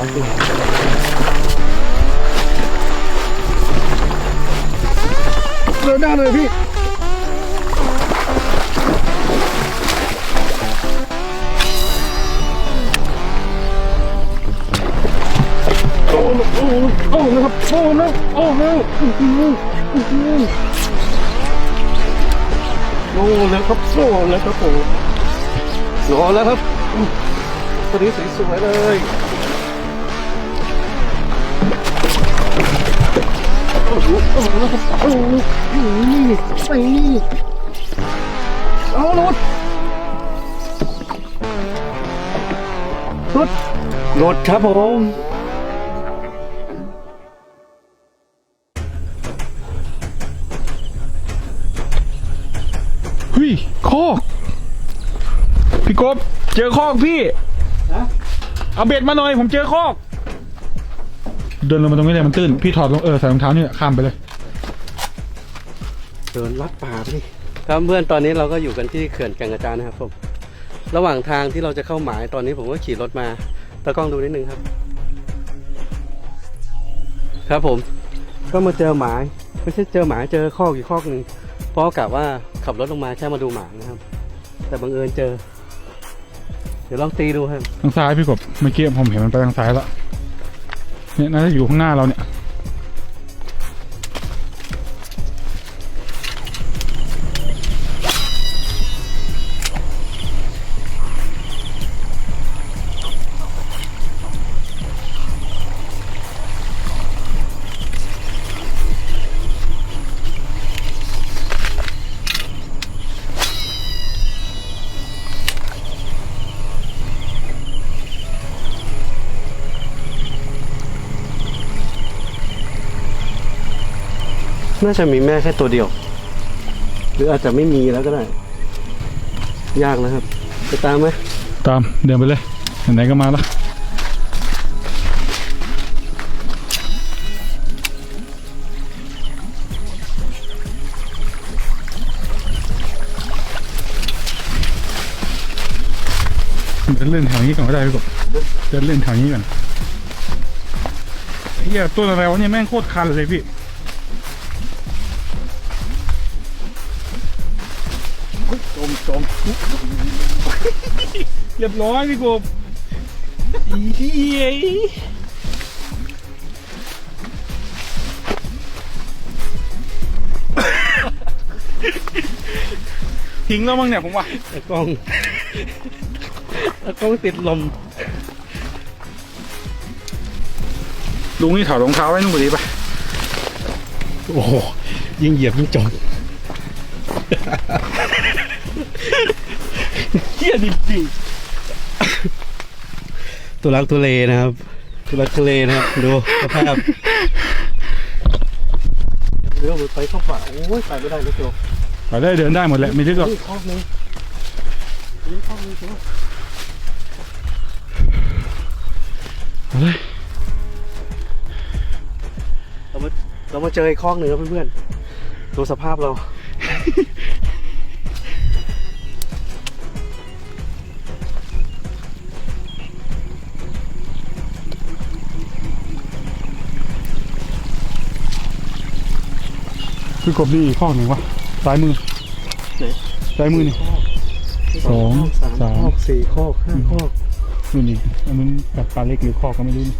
เดินหน้าเลยพี่โอ้โอ้โอ้นะครับโอ้นะโอ้นะอื้อหืออื้อหือโอ้แล้วครับโอ้แล้วครับผมรอแล้วครับอื้อตัวนี้สวยๆเลย โอ้โหโอ้โหล้วครับโอ้โหนี่เอารถรถรถครับผมเฮ้ยคอกพี่กบเจอคอกพี่ฮะเอาเบ็ดมาหน่อย ผมเจอคอก เดินลงมาตรงนี้เลยมันตื้น พี่ถอดรองเออใส่รองเท้านี่ข้ามไปเลย เดินลัดป่าพี่ครับเพื่อนตอนนี้เราก็อยู่กันที่เขื่อนแก่งกระจานนะครับผม ระหว่างทางที่เราจะเข้าหมายตอนนี้ผมก็ขี่รถมาตากล้องดูนิดนึงครับ ครับผม ก็มาเจอหมายไม่ใช่เจอหมายเจอข้อกอีกข้อกหนึ่งเพราะกะว่าขับรถลงมาแค่มาดูหมายนะครับ แต่บังเอิญเจอ เดี๋ยวลองตีดูครับทางซ้ายพี่กบเมื่อกี้ผมเห็นมันไปทางซ้ายแล้ว เนี่ยน่าจะอยู่ข้างหน้าเราเนี่ย น่าจะมีแม่แค่ตัวเดียว หรืออาจจะไม่มีแล้วก็ได้ ยากนะครับ ไปตามไหมตามเดินไปเลยไหนๆก็มาแล้วเดินเล่นแถวนี้ก่อนก็ได้พี่กบเดินเล่นแถวนี้ก่อนเฮียตัวอะไรวะเนี่ยแม่งโคตรคันเลยพี่ เรียบร้อยพี่กบอีเหี้ยทิ้งแล้วมั้งเนี่ยผมว่าตะกล้องตะกล้องติดลม ลุงนี่ถอดรองเท้าไว้นู่นพอดีปะโอ้โหยิ่งเหยียบยิ่งจม เฮียจริงตัวรักตัวเลนะครับตัวรักตัวเลนะครับดูสภาพเรือไปเข้าป่าโอ้ยไปไม่ได้เลยโจๆไปได้เดินได้หมดแหละไม่ลึกหรอกนี่ข้อนึงนี่ข้อนึงโจไปเลยเรามาเรามาเจอไอ้ข้อหนึ่งครับเพื่อนๆดูสภาพเรา พี่กบนี่อีกข้อหนึ่งวะซ้ายมือไหน ซ้ายมือนี่สองสามสามข้อสี่ข้อห้าข้อนู่นนี่อันนั้นแบบปลาเล็กหรือข้อก็ไม่รู้นี่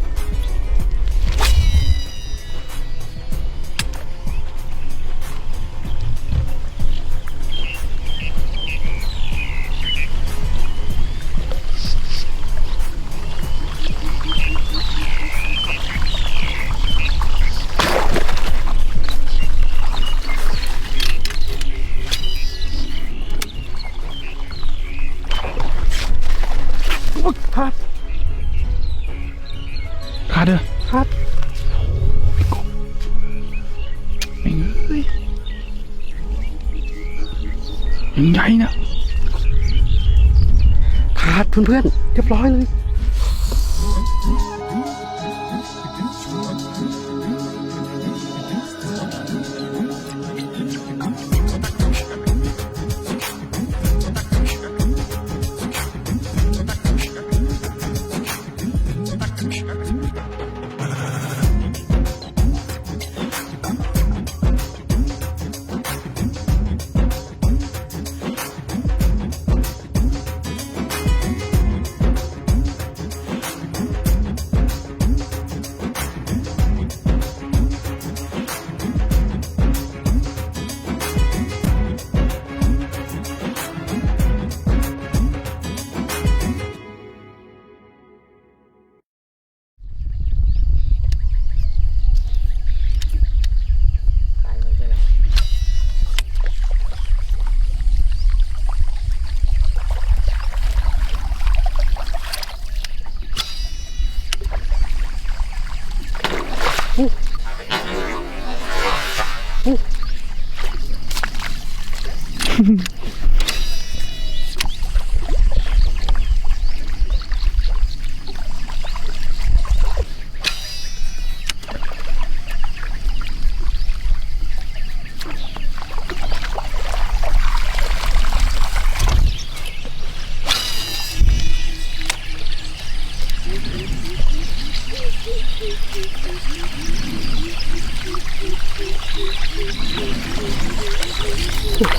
เพื่อนๆเรียบร้อยเลย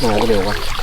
หายไ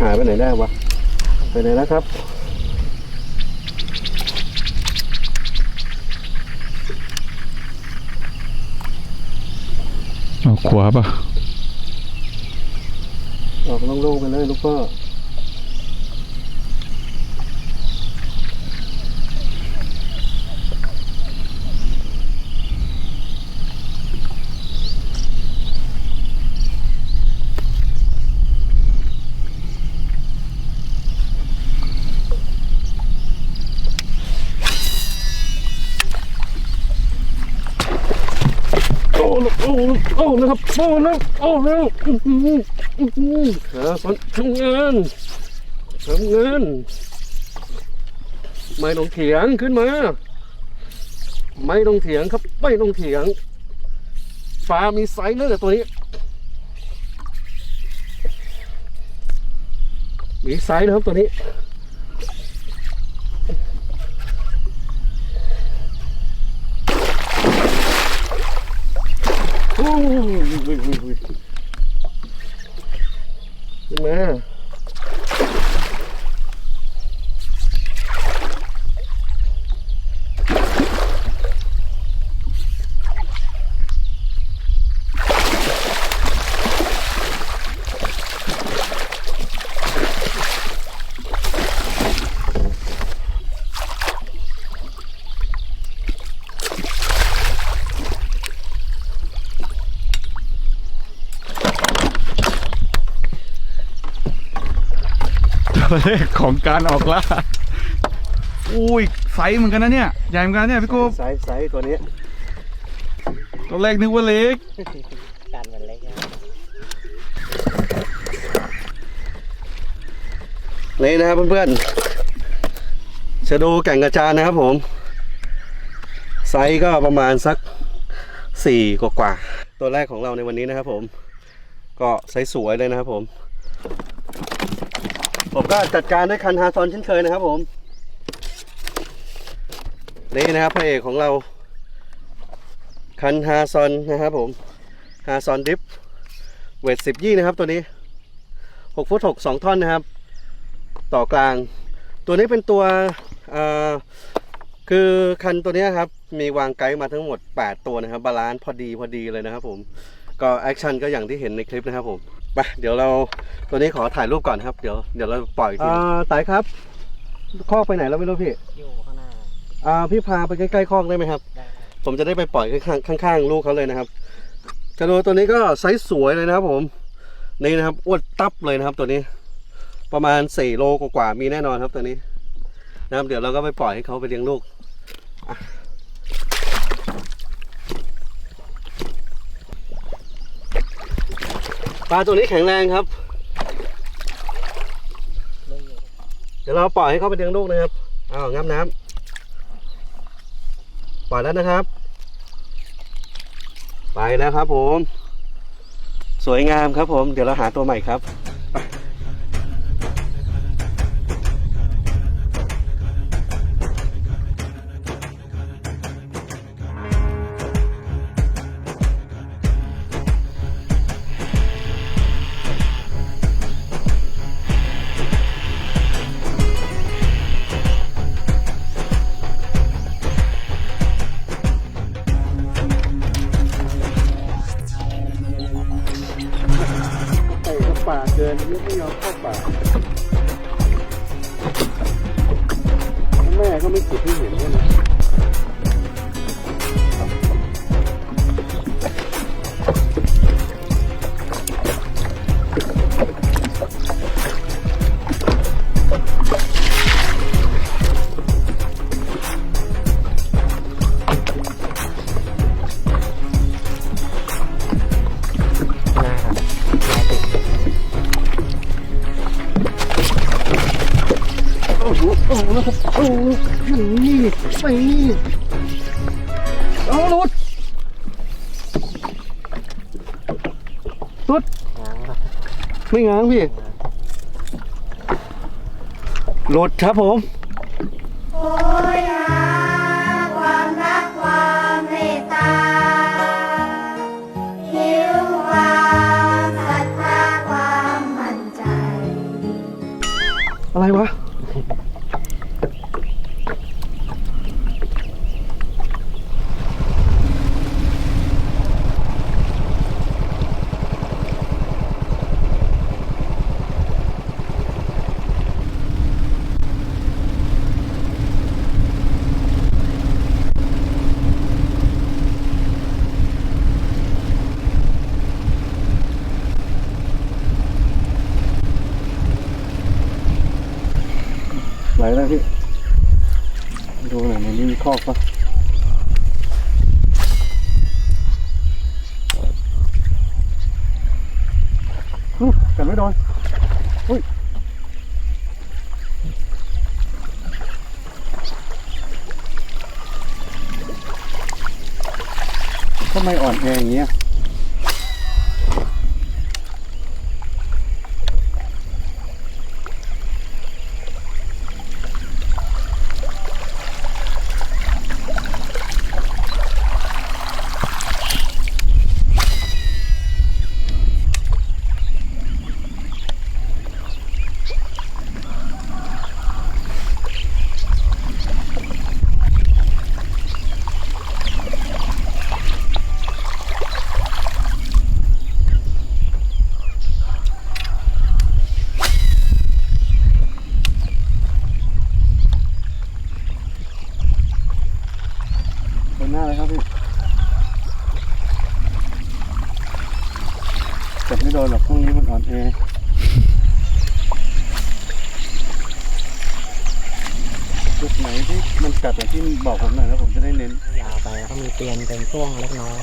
หายไปไหนได้วะ ไปไหนแล้วครับ เอาขวาป่ะออกโล่งๆไปเลยลูกพ่อ โอ้โอ้โอ้นะครับโอ้นะโอ้นะอื้อหืออื้อหือเออคนทำงานทำงานไม่ต้องเถียงขึ้นมา ไม่ต้องเถียงครับไม่ต้องเถียงปลามีไซส์เลยแต่ตัวนี้ มีไซส์นะครับตัวนี้ ยอุ้ยอุ้ยอุ้ยขึ้นมา ตัวเลขของการออกล่าอุ้ยไซส์เหมือนกันนะเนี่ย ใหญ่เหมือนกันเนี่ยพี่โกบไซส์ไซส์ตัวนี้ตัวแรกนึกว่าเล็กกันมันเล็กนะนี่นะครับเพื่อนๆชะโดแก่งกระจานนะครับผม ไซส์ก็ประมาณสักสี่กว่าๆตัวแรกของเราในวันนี้นะครับผม ก็ไซส์สวยเลยนะครับผม ผมก็จัดการด้วยคันฮาซอนเช่นเคยนะครับผม นี่นะครับพระเอกของเรา คันฮาซอนนะครับผมฮาซอนดิฟเวทสิบยี่นะครับตัวนี้หกฟุตหกสองท่อนนะครับ ต่อกลาง ตัวนี้เป็นตัวคือคันตัวนี้ครับ มีวางไกด์มาทั้งหมด 8 ตัวนะครับ บาลานซ์พอดีพอดีเลยนะครับผม ก็แอคชั่นก็อย่างที่เห็นในคลิปนะครับผม ไปเดี๋ยวเราตัวนี้ขอถ่ายรูปก่อนครับ เดี๋ยวเดี๋ยวเราปล่อยทีอ่าตายครับ คอกไปไหนแล้วไม่รู้พี่ อยู่ข้างหน้าอ่าพี่พาไปใกล้ๆคอกได้ไหมครับ ได้ผมจะได้ไปปล่อยข้างๆข้างๆลูกเขาเลยนะครับกระโดตัวนี้ก็ไซส์สวยเลยนะครับผม นี่นะครับอ้วนตับเลยนะครับตัวนี้ ประมาณสี่โลกว่าๆมีแน่นอนครับตัวนี้ นะครับ เดี๋ยวเราก็ไปปล่อยให้เขาไปเลี้ยงลูกอะ ปลาตัวนี้แข็งแรงครับ เดี๋ยวเราปล่อยให้เขาไปเลี้ยงลูกนะครับอ้าวงับน้ำปล่อยแล้วนะครับ ไปแล้วครับผม สวยงามครับผม เดี๋ยวเราหาตัวใหม่ครับ เดินไม่ไม่ยอมเข้าป่าแม่ก็ไม่จุดให้เห็นด้วยนะ หลุดง้างครับไม่ง้างพี่หลุดครับผม โอ้ย แล้วพี่ ดูหน่อยในนี้มีคอกปะอุ๊ยแต่ไม่โดนอุ้ยทำไมอ่อนแออย่างเงี้ย เป็นหน้าเลยครับพี่จับไม่โดนหรอกพวกนี้มันอ่อนแอจุดไหนที่มันกัดอย่างที่บอกผมหน่อยแล้วผมจะได้เน้น ยาวไป แล้วก็มีเตียนเป็นช่วงเล็กน้อย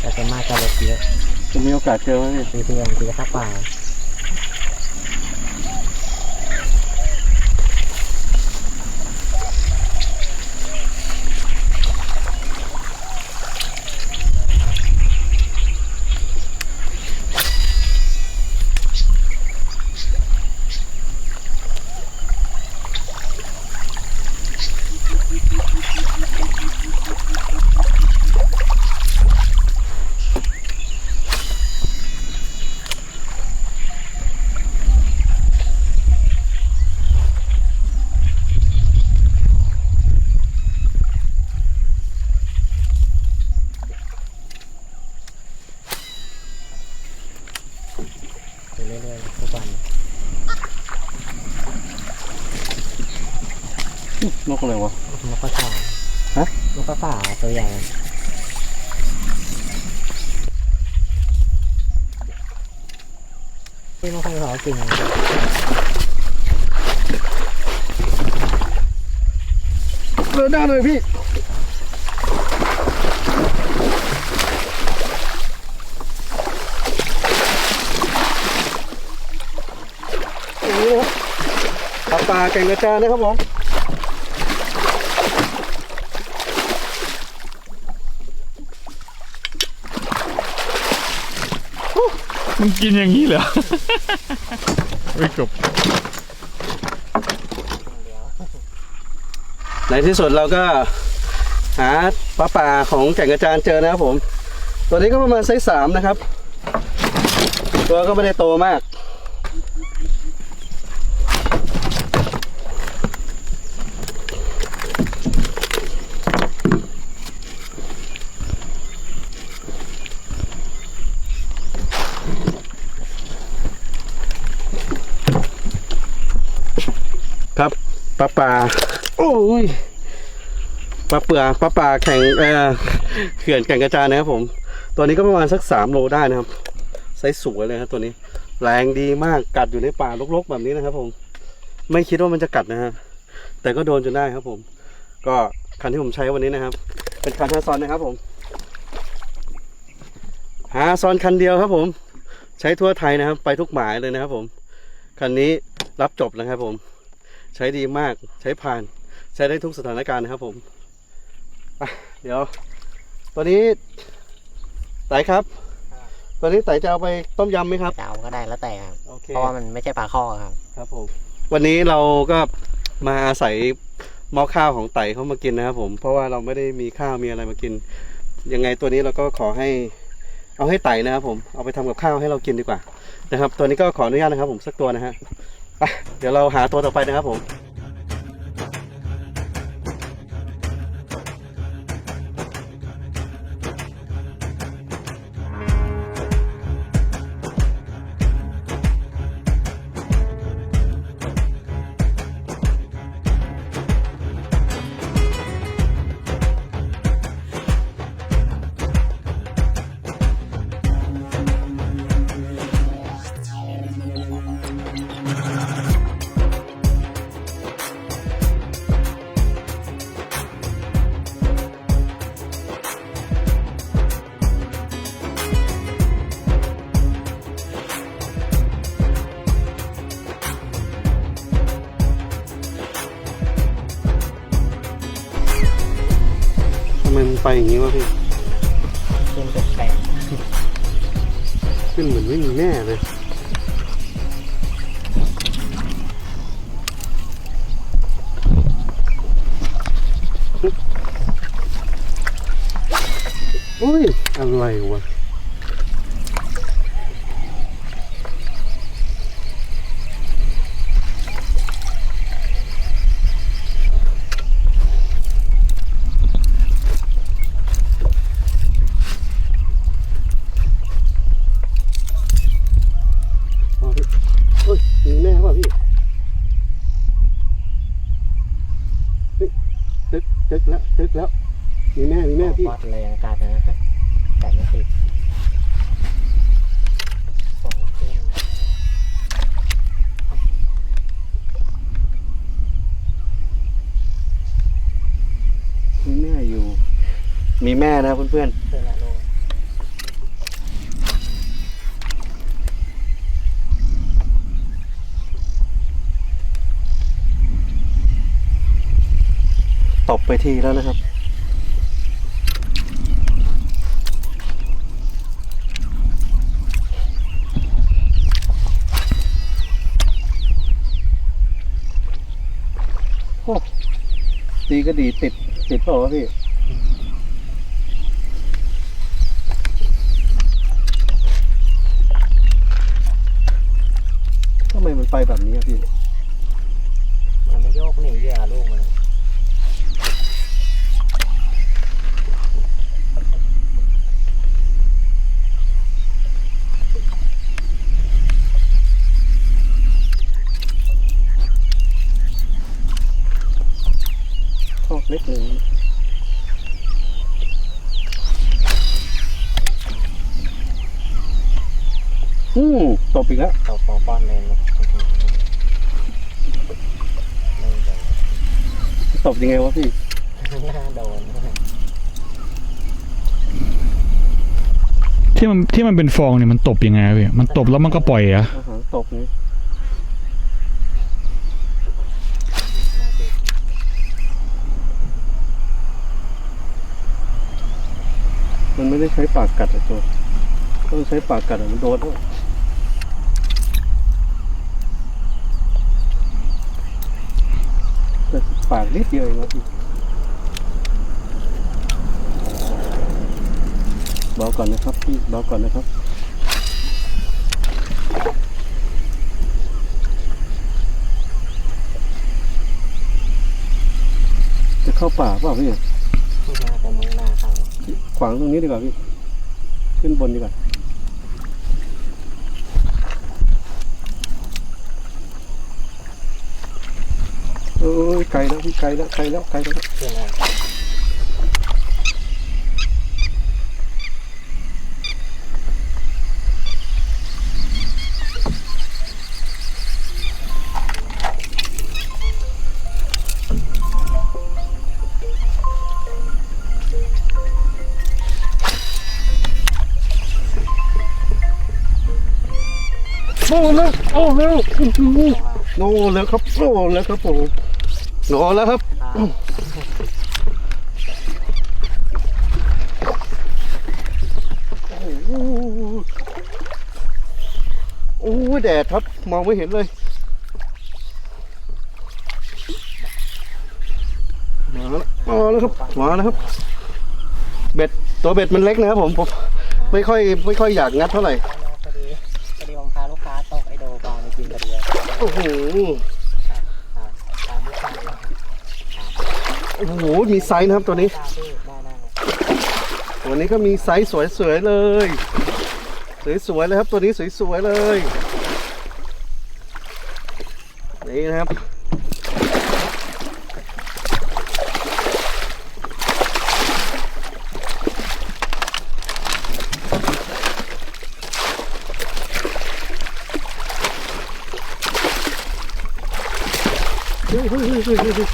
แต่ส่วนมากจะเล็กเยอะ จะมีโอกาสเจอไหมพี่มีเตียนตีกระทับป่า นกอะไรวะนกกระสาฮะนกกระสาตัวใหญ่ที่ไม่ค่อยเขากินเดินหน้าเลยพี่โอ้โหปลาปลาแก่งกระจานนะครับผม มันกินอย่างนี้เหรอไม่กบในที่สุดเราก็หาปลาป่าของแก่งกระจานเจอนะครับผม ตัวนี้ก็ประมาณไซส์สามนะครับ ตัวก็ไม่ได้โตมาก ปลาปลาโอ้ยปลาเปลือปลาปลาแข่งเออเขื่อนแก่งกระจานนะครับผม ตัวนี้ก็ประมาณสักสามโลได้นะครับไซส์สวยเลยครับตัวนี้ แรงดีมากกัดอยู่ในป่ารกๆแบบนี้นะครับ ผม ไม่คิดว่ามันจะกัดนะฮะแต่ก็โดนจนได้ครับ ผม ก็คันที่ผมใช้วันนี้นะครับ เป็นคันฮาซอนนะครับผมฮาซอนคันเดียวครับ ผม ใช้ทั่วไทยนะครับ ไปทุกหมายเลยนะครับ ผมคันนี้รับจบนะครับผม ใช้ดีมากใช้ผ่าน ใช้ได้ทุกสถานการณ์นะครับผมอะเดี๋ยว ตัวนี้ไต่ครับ ตัวนี้ไต่จะเอาไปต้มยำไหมครับจะเอาก็ได้แล้วแต่ครับโอเคเพราะว่ามันไม่ใช่ปลาข้อครับ ครับผมวันนี้เราก็มาอาศัยหม้อข้าวของไต่เขามากินนะครับผม เพราะว่าเราไม่ได้มีข้าวมีอะไรมากิน ยังไงตัวนี้เราก็ขอให้เอาให้ไต่นะครับผมเอาไปทำกับข้าวให้เรากินดีกว่านะครับ ตัวนี้ก็ขออนุญาตนะครับผมสักตัวนะฮะไป เดี๋ยวเราหาตัวต่อไปนะครับผม อย่างนี้วะพี่ขึ้นเป็นแปลงขึ้นเหมือนไม่มีแม่เลยอุ้ยอะไรวะ อ๋อพี่เฮ้ยมีแม่เปล่าพี่เฮ้ยตึกตึกแล้วตึกแล้ว มีแม่ มีแม่พี่ ปอดเลยอากาศนะแต่ไม่ติดสองขึ้น มีแม่อยู่ มีแม่นะเพื่อนๆตบไปทีแล้วนะครับ โอ้ ดีก็ดีติด ติดเปล่าวะพี่ ทำไมมันไป แบบนี้อะพี่ มันไม่โยกหนีเหยื่อลูกมันคอกเล็กหนึ่งอืมตบอีกแล้วตัวฟองป้อนเลยนะอื้อหือไม่โดน ต บยังไงวะพี่หน้าโดนที่มันที่มันเป็นฟองเนี่ยมันตบยังไงอะพี่ มันตบแล้วมันก็ปล่อยเหรอะอาหารตบนี่หน้าติดมันไม่ได้ใช้ปากกัดอะตัว ต้องใช้ปากกัดอะมันโดน แล้วแต่ปากนิดเดียวเองวะพี่เบาก่อนนะครับพี่เบาก่อนนะครับจะเข้าป่าเปล่าพี่หน้าแต่มึงหน้าเข้า ขวางตรงนี้ดีกว่าพี่ ขึ้นบนดีกว่า ห ไกลแล้วพี่ไกลแล้วไกลแล้วไกลแล้วเพื่อนอะไรโอ้แล้วโอ้แล้วโอ้แล้วครับโอ้แล้วครับผม โอ้แล้วครับโอ้โหโอ้ยแดดครับ มองไม่เห็นเลย มาแล้วมาแล้วครับมาแล้วครับ เบ็ดตัวเบ็ดมันเล็กนะครับผมผมไม่ค่อยไม่ค่อยอยากงัดเท่าไหร่พอดีพอดีผมพาลูกค้าตกไอโดปลามากินพอดีโอ้โห ตามลูกค้าได้ โอ้โหมีไซส์นะครับตัวนี้ตัวนี้ก็มีไซส์สวยๆเลย สวยๆเลยครับตัวนี้สวยๆเลยนี่นะครับ เฮ้ยเฮ้ยเฮ้ยเฮ้ยเฮ้ยเฮ้ย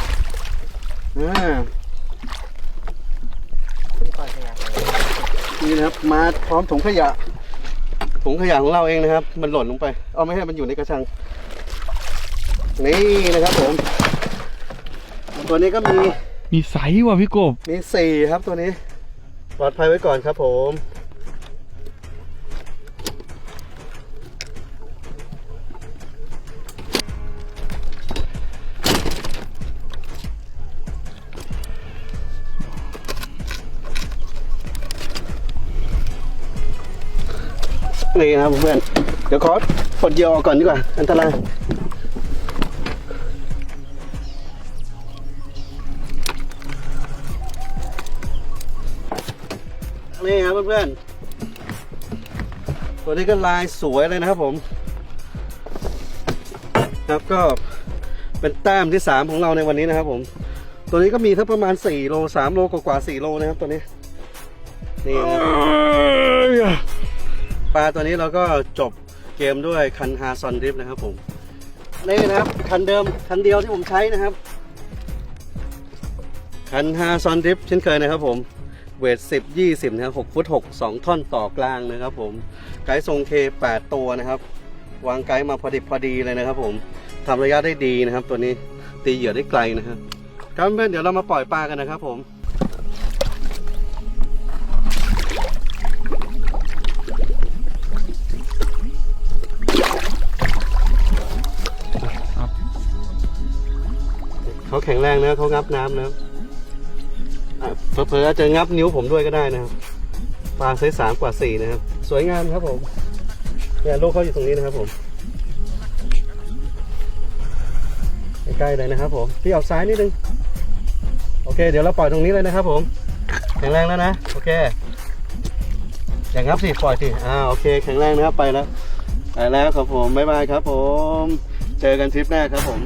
อ่า พี่ปล่อยขยะเลย นี่นะครับมาพร้อม ถุงขยะ ถุงขยะของเราเองนะครับ มันหล่นลงไป เอาไม่ให้มันอยู่ในกระชัง นี่นะครับผมตัวนี้ก็มีมีไซส์ว่ะพี่กบมีสี่ครับตัวนี้ปลอดภัยไว้ก่อนครับผม นี่นะครับเพื่อน เดี๋ยวขอปลดเยอก่อนดีกว่า อันตรายนี่ครับเพื่อนๆตัวนี้ก็ลายสวยเลยนะครับผม ครับก็เป็นแต้มที่ 3 ของเราในวันนี้นะครับผม ตัวนี้ก็มีทั้งประมาณ 4 โล 3 โลกว่าๆ4โลนะครับตัวนี้ นี่ ปลาตัวนี้เราก็จบเกมด้วยคันฮาซอนดริฟนะครับผมนี่นะครับคันเดิมคันเดียวที่ผมใช้นะครับ คันฮาซอนดริฟเช่นเคยนะครับผมเวท10 20นะครับ6ฟุต6 2 ท่อนต่อกลางนะครับผมไกด์ทรงเค8ตัวนะครับ วางไกด์มาพอดีพอดีเลยนะครับ ผมทำระยะได้ดีนะครับ ตัวนี้ตีเหยื่อได้ไกลนะครับครับเพื่อนเดี๋ยวเรามาปล่อยปลากันนะครับผม เขาแข็งแรงนะเขางับน้ำนะเผลอๆอจจะงับนิ้วผมด้วยก็ได้นะครับปลาไซส์สามกว่าสี่นะครับ สวยงามครับผมเนี่ยลูกเขาอยู่ตรงนี้นะครับผมใกล้ๆเลยนะครับผมพี่ออกซ้ายนิดนึงโอเค เดี๋ยวเราปล่อยตรงนี้เลยนะครับ ผมแข็งแรงแล้วนะโอเคอย่างงับสิปล่อยสิอ่าโอเคแข็งแรงนะครับไปแล้วไปแล้วครับผมบ๊ายบายครับ ผม เจอกันทริปหน้าครับผม